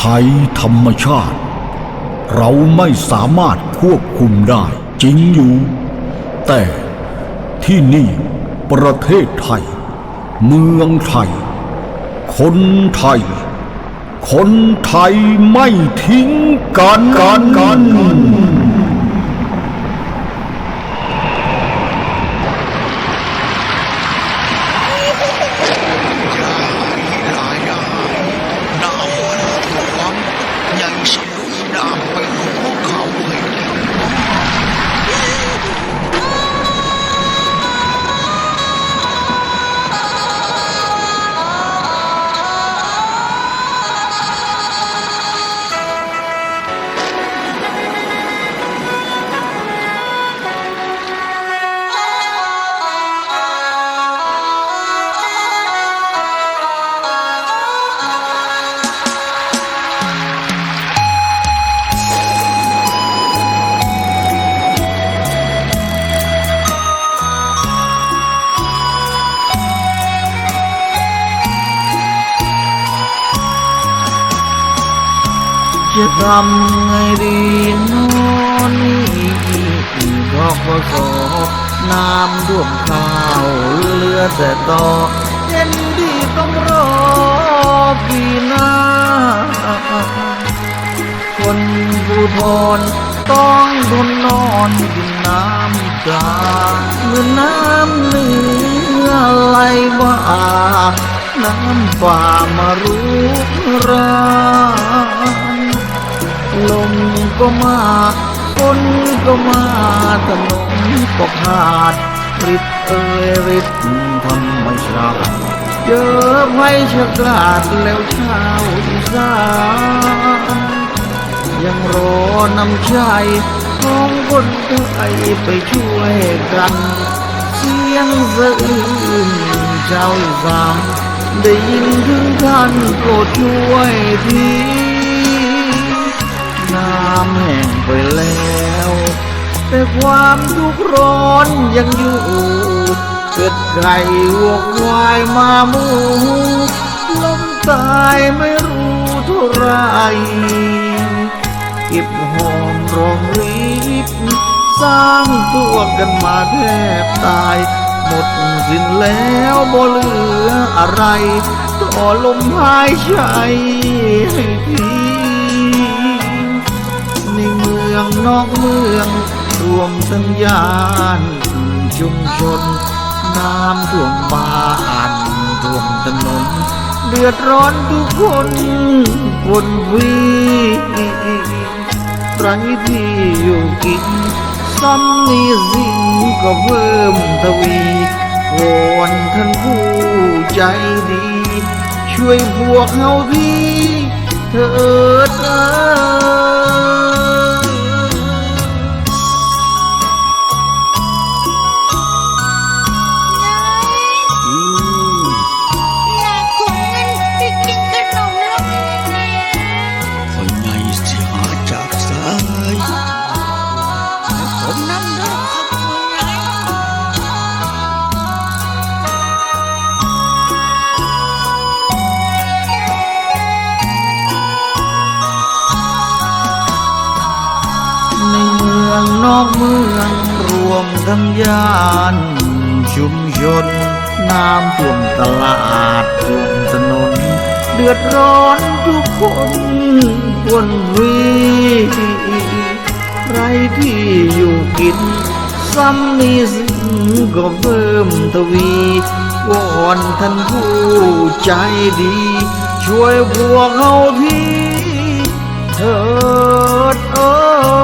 ภัยธรรมชาติ เราไม่สามารถควบคุมได้จริงอยู่ แต่ที่นี่ประเทศไทย เมืองไทย คนไทย คนไทยไม่ทิ้งกันกันกัน จะทำไงดีนอนนี่ดอกก็สอน้ำท่วมข้าวเหลือแต่ตอเย็นดีต้องรอกี่หน้า คนผู้ทนต้องทนนอนกินน้ำตาเมื่อน้ำเหนือไหลว่าน้ำป่ามารุกรา ลมก็มาฝนก็มาถนนก็ขาดริดเอ่ยริดธรรมชาเจอไฟชะกาดแล้วเช้าอีสานยังรอนำใจของคนไทยไปช่วยกัน เสียงสะอื้นชาวอีสานได้ยินถึงท่านโปรดช่วยที น้ำแห้งไปแล้ว แต่ความทุกข์ร้อนยังอยู่เกิดไก่วัวายมาหมูล้มตายไม่รู้เท่าไรเก็บหอมรอมริบสร้างตัวกันมาแทบตายหมดสิ้นแล้วบ่เหลืออะไรต่อลมหายใจให้ที องนอกเมือง รวมสัญญาณชุมชน น้ำท่วมบ้านท่วมถนน เดือดร้อนทุกคนคนวีไรที่อยู่กินซ้ำนี้สิ่งก็เพิ่มทวีวอนท่านผู้ใจดี ช่วยพวกเฮาทีเถิดเอ อกเมืองรวมทั้งย่านชุมชนน้ำท่วมตลาดท่วมถนน เดือดร้อนทุกคนวนวีไรที่อยู่กิน ซ้ำนี้สิ่งก็เพิ่มทวีวอนท่านผู้ใจดี ช่วยพวกเขาทีเถิดเอ้